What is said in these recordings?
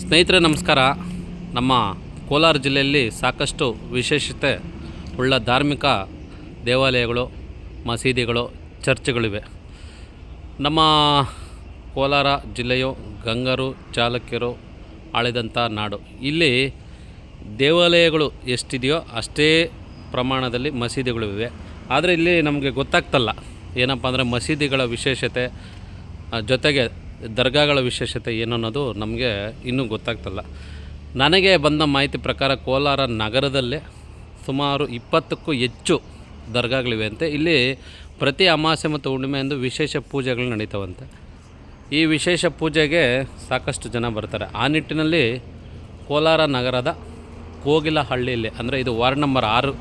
ಸ್ನೇಹಿತರೆ, ನಮಸ್ಕಾರ. ನಮ್ಮ ಕೋಲಾರ ಜಿಲ್ಲೆಯಲ್ಲಿ ಸಾಕಷ್ಟು ವಿಶೇಷತೆ ಉಳ್ಳ ಧಾರ್ಮಿಕ ದೇವಾಲಯಗಳು, ಮಸೀದಿಗಳು, ಚರ್ಚ್ಗಳಿವೆ. ನಮ್ಮ ಕೋಲಾರ ಜಿಲ್ಲೆಯು ಗಂಗರು, ಚಾಲುಕ್ಯರು ಆಳಿದಂಥ ನಾಡು. ಇಲ್ಲಿ ದೇವಾಲಯಗಳು ಎಷ್ಟಿದೆಯೋ ಅಷ್ಟೇ ಪ್ರಮಾಣದಲ್ಲಿ ಮಸೀದಿಗಳು ಇವೆ. ಆದರೆ ಇಲ್ಲಿ ನಮಗೆ ಗೊತ್ತಾಗ್ತಲ್ಲ. ಏನಪ್ಪ ಅಂದರೆ ಮಸೀದಿಗಳ ವಿಶೇಷತೆ ಜೊತೆಗೆ ದರ್ಗಾಗಳ ವಿಶೇಷತೆ ಏನು ಅನ್ನೋದು ನಮಗೆ ಇನ್ನೂ ಗೊತ್ತಾಗ್ತಲ್ಲ. ನನಗೆ ಬಂದ ಮಾಹಿತಿ ಪ್ರಕಾರ ಕೋಲಾರ ನಗರದಲ್ಲೇ ಸುಮಾರು ಇಪ್ಪತ್ತಕ್ಕೂ ಹೆಚ್ಚು ದರ್ಗಾಗಳಿವೆ ಅಂತೆ. ಇಲ್ಲಿ ಪ್ರತಿ ಅಮಾವಾಸ್ಯೆ ಮತ್ತು ಹುಣ್ಣಿಮೆಯಂದು ವಿಶೇಷ ಪೂಜೆಗಳು ನಡೀತಾವಂತೆ. ಈ ವಿಶೇಷ ಪೂಜೆಗೆ ಸಾಕಷ್ಟು ಜನ ಬರ್ತಾರೆ. ಆ ನಿಟ್ಟಿನಲ್ಲಿ ಕೋಲಾರ ನಗರದ ಕೋಗಿಲಹಳ್ಳಿಯಲ್ಲಿ, ಅಂದರೆ ಇದು ವಾರ್ಡ್ ನಂಬರ್ ಆರು,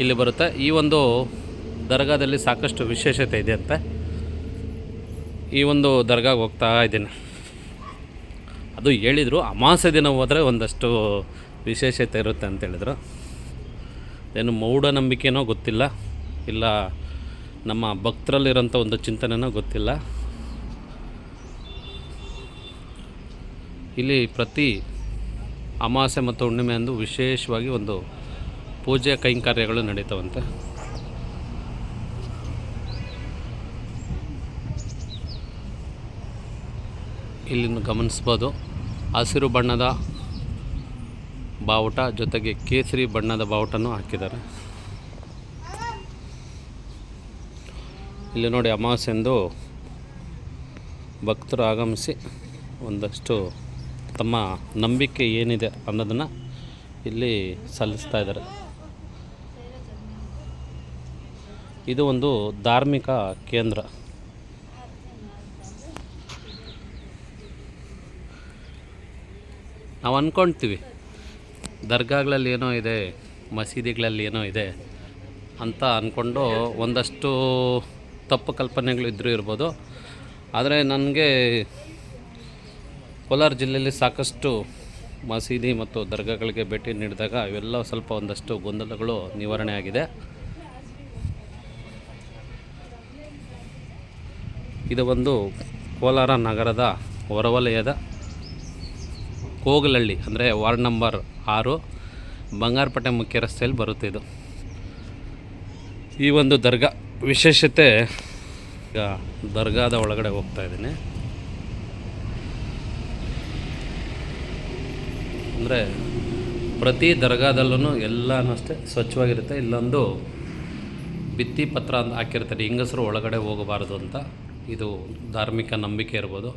ಇಲ್ಲಿ ಬರುತ್ತೆ. ಈ ಒಂದು ದರ್ಗಾದಲ್ಲಿ ಸಾಕಷ್ಟು ವಿಶೇಷತೆ ಇದೆ ಅಂತೆ. ಈ ಒಂದು ದರ್ಗಾಗೆ ಹೋಗ್ತಾ ಇದ್ದೀನಿ. ಅದು ಹೇಳಿದರು ಅಮಾಸೆ ದಿನ ಹೋದರೆ ಒಂದಷ್ಟು ವಿಶೇಷತೆ ಇರುತ್ತೆ ಅಂತ ಹೇಳಿದರು. ಏನು ಮೂಢನಂಬಿಕೆನೋ ಗೊತ್ತಿಲ್ಲ, ಇಲ್ಲ ನಮ್ಮ ಭಕ್ತರಲ್ಲಿರೋಂಥ ಒಂದು ಚಿಂತನೆನೋ ಗೊತ್ತಿಲ್ಲ. ಇಲ್ಲಿ ಪ್ರತಿ ಅಮಾವಾಸ್ಯೆ ಮತ್ತು ಹುಣ್ಣಿಮೆ ಅಂದು ವಿಶೇಷವಾಗಿ ಒಂದು ಪೂಜೆ ಕೈಂಕರ್ಯಗಳು ನಡೀತಾವಂತೆ. ಇಲ್ಲಿ ಗಮನಿಸ್ಬೋದು. ಹಸಿರು ಬಣ್ಣದ ಬಾವುಟ ಜೊತೆಗೆ ಕೇಸರಿ ಬಣ್ಣದ ಬಾವುಟನೂ ಹಾಕಿದ್ದಾರೆ. ಇಲ್ಲಿ ನೋಡಿ ಅಮಾವಾಸ್ಯೆಂದು ಭಕ್ತರು ಆಗಮಿಸಿ ಒಂದಷ್ಟು ತಮ್ಮ ನಂಬಿಕೆ ಏನಿದೆ ಅನ್ನೋದನ್ನು ಇಲ್ಲಿ ಸಲ್ಲಿಸ್ತಾ ಇದ್ದಾರೆ. ಇದು ಒಂದು ಧಾರ್ಮಿಕ ಕೇಂದ್ರ. ನಾವು ಅಂದ್ಕೊಳ್ತೀವಿ ದರ್ಗಾಗಳಲ್ಲಿ ಏನೋ ಇದೆ, ಮಸೀದಿಗಳಲ್ಲಿ ಏನೋ ಇದೆ ಅಂತ ಅಂದ್ಕೊಂಡು ಒಂದಷ್ಟು ತಪ್ಪು ಕಲ್ಪನೆಗಳು ಇದ್ದರೂ ಇರ್ಬೋದು. ಆದರೆ ನನಗೆ ಕೋಲಾರ ಜಿಲ್ಲೆಯಲ್ಲಿ ಸಾಕಷ್ಟು ಮಸೀದಿ ಮತ್ತು ದರ್ಗಾಗಳಿಗೆ ಭೇಟಿ ನೀಡಿದಾಗ ಇವೆಲ್ಲ ಸ್ವಲ್ಪ ಒಂದಷ್ಟು ಗೊಂದಲಗಳು ನಿವಾರಣೆ ಆಗಿದೆ. ಇದು ಒಂದು ಕೋಲಾರ ನಗರದ ಹೊರವಲಯದ ಕೋಗಲಹಳ್ಳಿ ಅಂದರೆ ವಾರ್ಡ್ ನಂಬರ್ ಆರು, ಬಂಗಾರಪೇಟೆ ಮುಖ್ಯ ರಸ್ತೆಯಲ್ಲಿ ಬರುತ್ತೆ ಇದು. ಈ ಒಂದು ದರ್ಗಾ ವಿಶೇಷತೆ ಈಗ ದರ್ಗಾದ ಒಳಗಡೆ ಹೋಗ್ತಾ ಇದ್ದೀನಿ. ಅಂದರೆ ಪ್ರತಿ ದರ್ಗಾದಲ್ಲೂ ಎಲ್ಲನೂ ಅಷ್ಟೇ ಸ್ವಚ್ಛವಾಗಿರುತ್ತೆ. ಇಲ್ಲೊಂದು ಭಿತ್ತಿ ಪತ್ರ ಅಂತ ಹಾಕಿರ್ತಾರೆ, ಹೆಂಗಸರು ಒಳಗಡೆ ಹೋಗಬಾರದು ಅಂತ. ಇದು ಧಾರ್ಮಿಕ ನಂಬಿಕೆ ಇರ್ಬೋದು.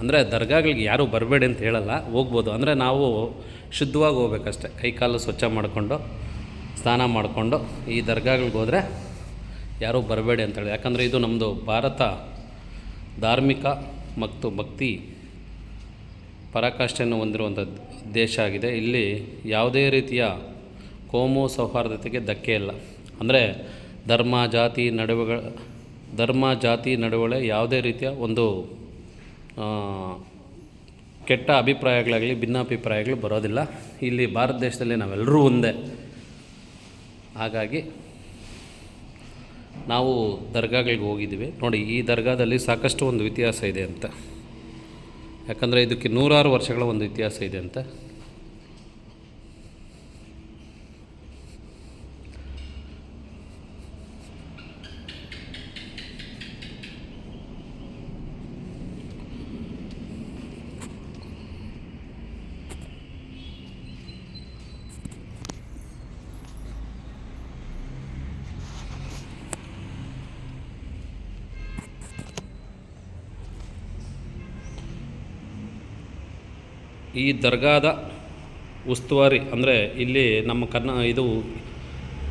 ಅಂದರೆ ದರ್ಗಾಗಳಿಗೆ ಯಾರೂ ಬರಬೇಡಿ ಅಂತ ಹೇಳಲ್ಲ, ಹೋಗ್ಬೋದು. ಅಂದರೆ ನಾವು ಶುದ್ಧವಾಗಿ ಹೋಗ್ಬೇಕಷ್ಟೆ. ಕೈಕಾಲು ಸ್ವಚ್ಛ ಮಾಡಿಕೊಂಡು, ಸ್ನಾನ ಮಾಡಿಕೊಂಡು ಈ ದರ್ಗಾಗಳಿಗೆ ಹೋದರೆ ಯಾರೂ ಬರಬೇಡಿ ಅಂತೇಳಿ ಯಾಕಂದರೆ ಇದು ನಮ್ಮದು ಭಾರತ ಧಾರ್ಮಿಕ ಮತ್ತು ಭಕ್ತಿ ಪರಾಕಾಷ್ಠೆಯನ್ನು ಹೊಂದಿರುವಂಥ ದೇಶ ಆಗಿದೆ. ಇಲ್ಲಿ ಯಾವುದೇ ರೀತಿಯ ಕೋಮು ಸೌಹಾರ್ದತೆಗೆ ಧಕ್ಕೆ ಇಲ್ಲ. ಅಂದರೆ ಧರ್ಮ, ಜಾತಿ, ನಡುವೆಗಳ, ಧರ್ಮ, ಜಾತಿ, ನಡುವಳೆ ಯಾವುದೇ ರೀತಿಯ ಒಂದು ಕೆಟ್ಟ ಅಭಿಪ್ರಾಯಗಳಾಗಲಿ, ಭಿನ್ನಾಭಿಪ್ರಾಯಗಳು ಬರೋದಿಲ್ಲ. ಇಲ್ಲಿ ಭಾರತ ದೇಶದಲ್ಲಿ ನಾವೆಲ್ಲರೂ ಒಂದೇ. ಹಾಗಾಗಿ ನಾವು ದರ್ಗಾಗಳಿಗೆ ಹೋಗಿದ್ದೀವಿ. ನೋಡಿ, ಈ ದರ್ಗಾದಲ್ಲಿ ಸಾಕಷ್ಟು ಒಂದು ಇತಿಹಾಸ ಇದೆ ಅಂತ. ಯಾಕಂದರೆ ಇದಕ್ಕೆ ನೂರಾರು ವರ್ಷಗಳ ಒಂದು ಇತಿಹಾಸ ಇದೆ ಅಂತ. ಈ ದರ್ಗಾದ ಉಸ್ತುವಾರಿ ಅಂದರೆ ಇಲ್ಲಿ ನಮ್ಮ ಕನ್ನ ಇದು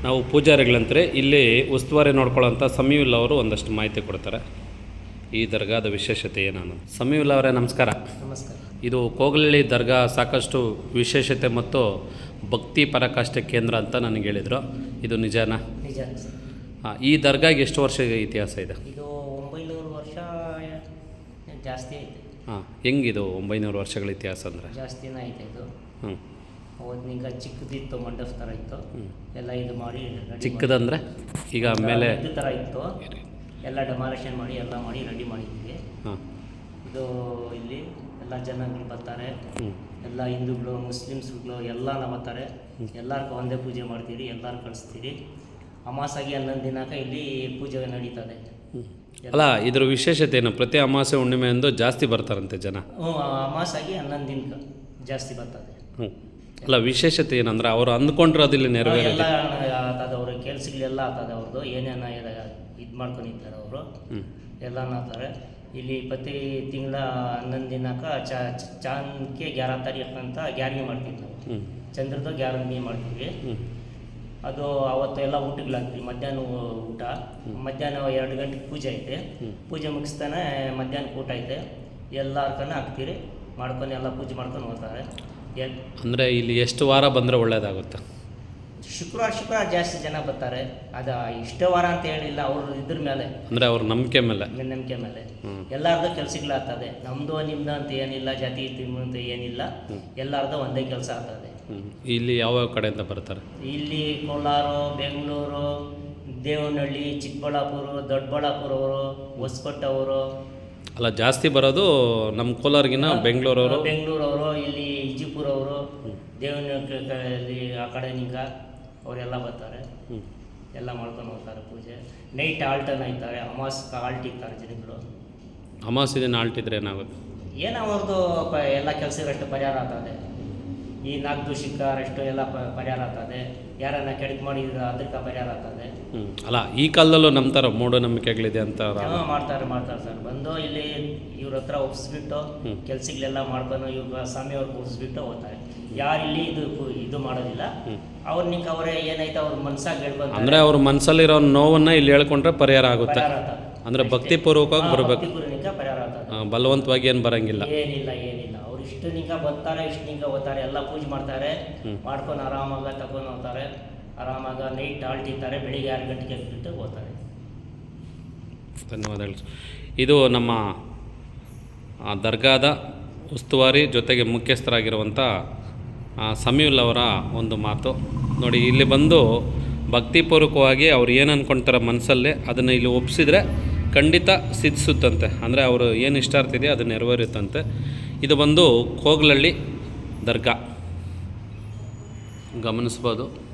ನಾವು ಪೂಜಾರಿಗಳಂತಾರೆ ಇಲ್ಲಿ ಉಸ್ತುವಾರಿ ನೋಡ್ಕೊಳ್ಳೋಂಥ ಸಮೀವುಲ್ ಅವರು ಒಂದಷ್ಟು ಮಾಹಿತಿ ಕೊಡ್ತಾರೆ. ಈ ದರ್ಗಾದ ವಿಶೇಷತೆ ಏನನ್ನು ಸಮೀವುಲ್ ಅವರೇ ನಮಸ್ಕಾರ. ನಮಸ್ಕಾರ. ಇದು ಕೋಗಲಹಳ್ಳಿ ದರ್ಗಾ ಸಾಕಷ್ಟು ವಿಶೇಷತೆ ಮತ್ತು ಭಕ್ತಿ ಪರಾಕಾಷ್ಠೆ ಕೇಂದ್ರ ಅಂತ ನನಗೆ ಹೇಳಿದರು. ಇದು ನಿಜನಾ? ನಿಜ ಹಾಂ ಈ ದರ್ಗಾಗೆ ಎಷ್ಟು ವರ್ಷ ಇತಿಹಾಸ ಇದೆ? ಇದು ಒಂಬೈನೂರು ವರ್ಷ ಜಾಸ್ತಿ ಹಾಂ ಹೆಂಗಿದು ಒಂಬೈನೂರು ವರ್ಷಗಳ ಇತಿಹಾಸ ಅಂದರೆ? ಜಾಸ್ತಿನೇ ಐತೆ ಇದು? ಹ್ಞೂ ಅವತ್ತಿನೀಗ ಚಿಕ್ಕದಿತ್ತು ಮಂಡಪ ಥರ ಇತ್ತು. ಎಲ್ಲ ಇದು ಮಾಡಿ ಚಿಕ್ಕದಂದರೆ? ಈಗ ಆಮೇಲೆ ಮೇಲೆ ಇದು ಥರ ಇತ್ತು. ಎಲ್ಲ ಡೆಮಾಲೇಷನ್ ಮಾಡಿ ಎಲ್ಲ ಮಾಡಿ ರೆಡಿ ಮಾಡಿದ್ವಿ. ಹಾಂ. ಇದು ಇಲ್ಲಿ ಎಲ್ಲ ಜನಗಳು ಬರ್ತಾರೆ. ಹ್ಞೂ ಎಲ್ಲ ಹಿಂದೂಗಳು ಮುಸ್ಲಿಮ್ಸ್ಗಳು ಎಲ್ಲ ಬರ್ತಾರೆ. ಎಲ್ಲರಿಗೂ ಒಂದೇ ಪೂಜೆ ಮಾಡ್ತೀರಿ ಎಲ್ಲರೂ ಕಳಿಸ್ತೀರಿ. ಅಮಾಸಾಗಿ ಹನ್ನೊಂದು ದಿನಕ ಇಲ್ಲಿ ಪೂಜೆ ನಡೀತದೆ. ಅಲ್ಲ ಇದ್ರ ವಿಶೇಷತೆ ಏನು ಪ್ರತಿ ಅಮಾವಾಸ್ಯೆ ಹುಣ್ಣಿಮೆ ಎಂದು ಜಾಸ್ತಿ ಬರ್ತಾರಂತೆ ಜನ. ಹ್ಞೂ ಅಮಾಸಾಗಿ ಹನ್ನೊಂದು ದಿನಕ್ಕೆ ಜಾಸ್ತಿ ಬರ್ತದೆ. ಹ್ಞೂ. ಅಲ್ಲ ವಿಶೇಷತೆ ಏನಂದ್ರೆ ಅವರು ಅಂದ್ಕೊಂಡ್ರೆ ನೆರವೇರ ಎಲ್ಲ ಆತದ ಅವ್ರ ಕೆಲ್ಸಗಳೆಲ್ಲ ಆಗ್ತದೆ ಅವ್ರದ್ದು. ಏನೇನ ಇದು ಮಾಡ್ಕೊಂಡಿರ್ತಾರೆ ಅವರು. ಎಲ್ಲ ಮಾಡ್ತಾರೆ ಇಲ್ಲಿ ಪ್ರತಿ ತಿಂಗಳ ಹನ್ನೊಂದು ದಿನಕ್ಕ ಚಾ ಚಾನ್ಕೆ ಚಾಂದ್ಕೆ ಗ್ಯಾರ ತಾರೀಕು ಅಂತ ಗ್ಯಾರಂಟಿ ಮಾಡ್ತೀವಿ ನಾವು. ಹ್ಞೂ ಚಂದ್ರದ ಗ್ಯಾರಂಟಿ ಮಾಡ್ತೀವಿ. ಅದು ಅವತ್ತು ಎಲ್ಲ ಹಾಕ್ತೀವಿ. ಮಧ್ಯಾಹ್ನ ಊಟ ಮಧ್ಯಾಹ್ನ ಎರಡು ಗಂಟೆಗೆ ಪೂಜೆ ಐತೆ. ಪೂಜೆ ಮುಗಿಸ್ತಾನೆ ಮಧ್ಯಾಹ್ನಕ್ಕೆ ಊಟ ಐತೆ. ಎಲ್ಲಾರ್ಕನ ಹಾಕ್ತೀರಿ. ಮಾಡ್ಕೊಂಡು ಎಲ್ಲ ಪೂಜೆ ಮಾಡ್ಕೊಂಡು ಹೋಗ್ತಾರೆ. ಅಂದರೆ ಇಲ್ಲಿ ಎಷ್ಟು ವಾರ ಬಂದರೆ ಒಳ್ಳೇದಾಗುತ್ತೆ? ಶುಕ್ರವಾರ ಶುಕ್ರವಾರ ಜಾಸ್ತಿ ಜನ ಬರ್ತಾರೆ. ಅದು ಇಷ್ಟೇ ವಾರ ಅಂತ ಹೇಳಿಲ್ಲ ಅವರು ಇದ್ರ ಮೇಲೆ. ಅಂದರೆ ಅವ್ರ ನಂಬಿಕೆ ಮೇಲೆ. ನಂಬಿಕೆ ಮೇಲೆ. ಎಲ್ಲಾರ್ದು ಕೆಲ್ಸಗಳಾಗ್ತದೆ. ನಮ್ಮದು ನಿಮ್ಮದು ಅಂತ ಏನಿಲ್ಲ ಜಾತಿ ತಿಮ್ಮು ಅಂತ ಏನಿಲ್ಲ. ಎಲ್ಲಾರ್ದು ಒಂದೇ ಕೆಲಸ ಆಗ್ತದೆ. ಹ್ಞೂ ಯಾವ ಯಾವ ಕಡೆಯಿಂದ ಬರ್ತಾರೆ? ಇಲ್ಲಿ ಕೋಲಾರ ಬೆಂಗಳೂರು ದೇವನಹಳ್ಳಿ ಚಿಕ್ಕಬಳ್ಳಾಪುರ ದೊಡ್ಡಬಳ್ಳಾಪುರ ಅವರು ಹೊಸಕೋಟವರು ಅಲ್ಲ ಜಾಸ್ತಿ ಬರೋದು ನಮ್ಮ ಕೋಲಾರ್ಗಿನ ಬೆಂಗಳೂರವರು? ಬೆಂಗಳೂರವರು ಇಲ್ಲಿ ಇಜಿಪುರ ಅವರು ದೇವನಹಳ್ಳಿ ಆ ಕಡೆ ನಿಂಗ ಅವರೆಲ್ಲ ಬರ್ತಾರೆ. ಹ್ಞೂ ಎಲ್ಲ ಮಾಡ್ಕೊಂಡು ಹೋಗ್ತಾರೆ ಪೂಜೆ. ನೈಟ್ ಆಲ್ಟನ್ ಆಯ್ತಾರೆ ಅಮಾಸ್ ಆಲ್ಟ್ ಇರ್ತಾರೆ ಜನಗಳು. ಅಮಾಸ್ ದಿನ ಆಲ್ಟಿದ್ರೆ ಏನಾಗುತ್ತೆ? ಏನೋ ಅವ್ರದ್ದು ಎಲ್ಲ ಕೆಲಸಗಳಷ್ಟು ಪರಿಹಾರ ಆಗ್ತದೆ. ಈ ನಾಲ್ಕು ದೂಷಿಕ ಅಷ್ಟು ಎಲ್ಲ ಪರಿಹಾರ ಆಗ್ತದೆ. ಯಾರನ್ನ ಕೆಡಕ್ ಮಾಡಿದ್ರೆ ಅದಕ್ಕೆ ಪರಿಹಾರ ಆಗ್ತದೆ. ಅಲ್ಲ ಈ ಕಾಲದಲ್ಲೂ ನಂಬ್ತಾರ ಮೂಢನಂಬಿಕೆಗಳಿದೆ ಅಂತ ಮಾಡ್ತಾರೆ ಮಾಡ್ತಾರೆ ಸರ್. ಬಂದು ಇಲ್ಲಿ ಇವ್ರ ಹತ್ರ ಒಪ್ಪಿಸ್ಬಿಟ್ಟು. ಕೆಲ್ಸಗಳೆಲ್ಲ ಮಾಡ್ಕೊಂಡು ಇವ್ರ ಸ್ವಾಮಿಯವ್ರಿಗೆ ಒಪ್ಪಿಸ್ಬಿಟ್ಟು ಹೋಗ್ತಾರೆ. ಯಾರು ಇಲ್ಲಿ ಇದು ಇದು ಮಾಡೋದಿಲ್ಲ. ಹ್ಮ್. ಅವ್ರ ಏನೈತೆ ಅವ್ರ ಮನ್ಸಾಗ ಹೇಳ್ಬೋದು ಅಂದ್ರೆ ಅವ್ರ ಮನಸ್ಸಲ್ಲಿರೋ ನೋವನ್ನ ಇಲ್ಲಿ ಹೇಳ್ಕೊಂಡ್ರೆ ಪರಿಹಾರ ಆಗುತ್ತೆ. ಅಂದ್ರೆ ಭಕ್ತಿ ಪೂರ್ವಕವಾಗಿ ಭಕ್ತಿಪೂರ್ವಕವಾಗಿ ಬರಬೇಕು. ಬಲವಂತವಾಗಿ ಏನು ಬರಂಗಿಲ್ಲ. ಏನಿಲ್ಲ. ಇಷ್ಟು ನಿಂಗ ಬರ್ತಾರೆ ಇಷ್ಟು ನಿಂಗ ಹೋಗ್ತಾರೆ ಎಲ್ಲ ಪೂಜೆ ಮಾಡ್ತಾರೆ. ಮಾಡ್ಕೊಂಡು ಆರಾಮಾಗ ತಗೊಂಡು ಹೋಗ್ತಾರೆ. ಆರಾಮಾಗ ನೈಟ್ ತಿಂತಾರೆ ಬೆಳಿಗ್ಗೆ ಆರು ಗಂಟೆಗೆ ಬಿಟ್ಟು ಹೋಗ್ತಾರೆ. ಧನ್ಯವಾದಗಳು ಇದು ನಮ್ಮ ದರ್ಗಾದ ಉಸ್ತುವಾರಿ ಜೊತೆಗೆ ಮುಖ್ಯಸ್ಥರಾಗಿರುವಂಥ ಸಮೀಲ್ ಅವರ ಒಂದು ಮಾತು. ನೋಡಿ ಇಲ್ಲಿ ಬಂದು ಭಕ್ತಿಪೂರ್ವಕವಾಗಿ ಅವ್ರು ಏನು ಅಂದ್ಕೊಳ್ತಾರೆ ಮನಸ್ಸಲ್ಲಿ ಅದನ್ನು ಇಲ್ಲಿ ಒಪ್ಪಿಸಿದ್ರೆ ಖಂಡಿತ ಸಿದ್ಧಿಸುತ್ತಂತೆ. ಅಂದರೆ ಅವರು ಏನು ಇಷ್ಟ ಇದೆಯೋ ಅದು ನೆರವೇರುತ್ತಂತೆ. ಇದು ಬಂದು ಕೋಗ್ಲಳ್ಳಿ ದರ್ಗಾ. ಗಮನಿಸ್ಬೋದು.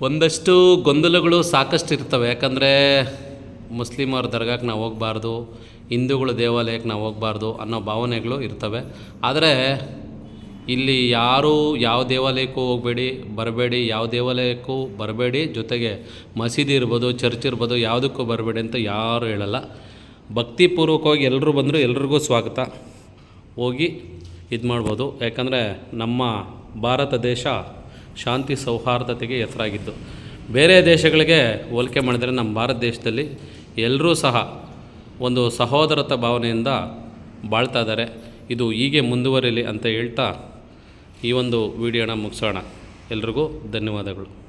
ಒಂದಷ್ಟು ಗೊಂದಲಗಳು ಸಾಕಷ್ಟು ಇರ್ತವೆ. ಯಾಕಂದರೆ ಮುಸ್ಲಿಮರ ದರ್ಗಾಕ್ಕೆ ನಾವು ಹೋಗಬಾರ್ದು, ಹಿಂದೂಗಳು ದೇವಾಲಯಕ್ಕೆ ನಾವು ಹೋಗಬಾರ್ದು ಅನ್ನೋ ಭಾವನೆಗಳು ಇರ್ತವೆ. ಆದರೆ ಇಲ್ಲಿ ಯಾರೂ ಯಾವ ದೇವಾಲಯಕ್ಕೂ ಹೋಗಬೇಡಿ, ಬರಬೇಡಿ, ಯಾವ ದೇವಾಲಯಕ್ಕೂ ಬರಬೇಡಿ. ಜೊತೆಗೆ ಮಸೀದಿ ಇರ್ಬೋದು, ಚರ್ಚ್ ಇರ್ಬೋದು, ಯಾವುದಕ್ಕೂ ಬರಬೇಡಿ ಅಂತ ಯಾರೂ ಹೇಳಲ್ಲ. ಭಕ್ತಿಪೂರ್ವಕವಾಗಿ ಎಲ್ಲರೂ ಬಂದರೂ ಎಲ್ರಿಗೂ ಸ್ವಾಗತ. ಹೋಗಿ ಇದು ಮಾಡ್ಬೋದು. ಯಾಕಂದರೆ ನಮ್ಮ ಭಾರತ ದೇಶ ಶಾಂತಿ ಸೌಹಾರ್ದತೆಗೆ ಹೆಸರಾಗಿದ್ದು ಬೇರೆ ದೇಶಗಳಿಗೆ ಹೋಲಿಕೆ ಮಾಡಿದರೆ ನಮ್ಮ ಭಾರತ ದೇಶದಲ್ಲಿ ಎಲ್ಲರೂ ಸಹ ಒಂದು ಸಹೋದರತ ಭಾವನೆಯಿಂದ ಬಾಳ್ತಾ ಇದ್ದಾರೆ. ಇದು ಹೀಗೆ ಮುಂದುವರಿಲಿ ಅಂತ ಹೇಳ್ತಾ ಈ ಒಂದು ವಿಡಿಯೋನ ಮುಗಿಸೋಣ. ಎಲ್ರಿಗೂ ಧನ್ಯವಾದಗಳು.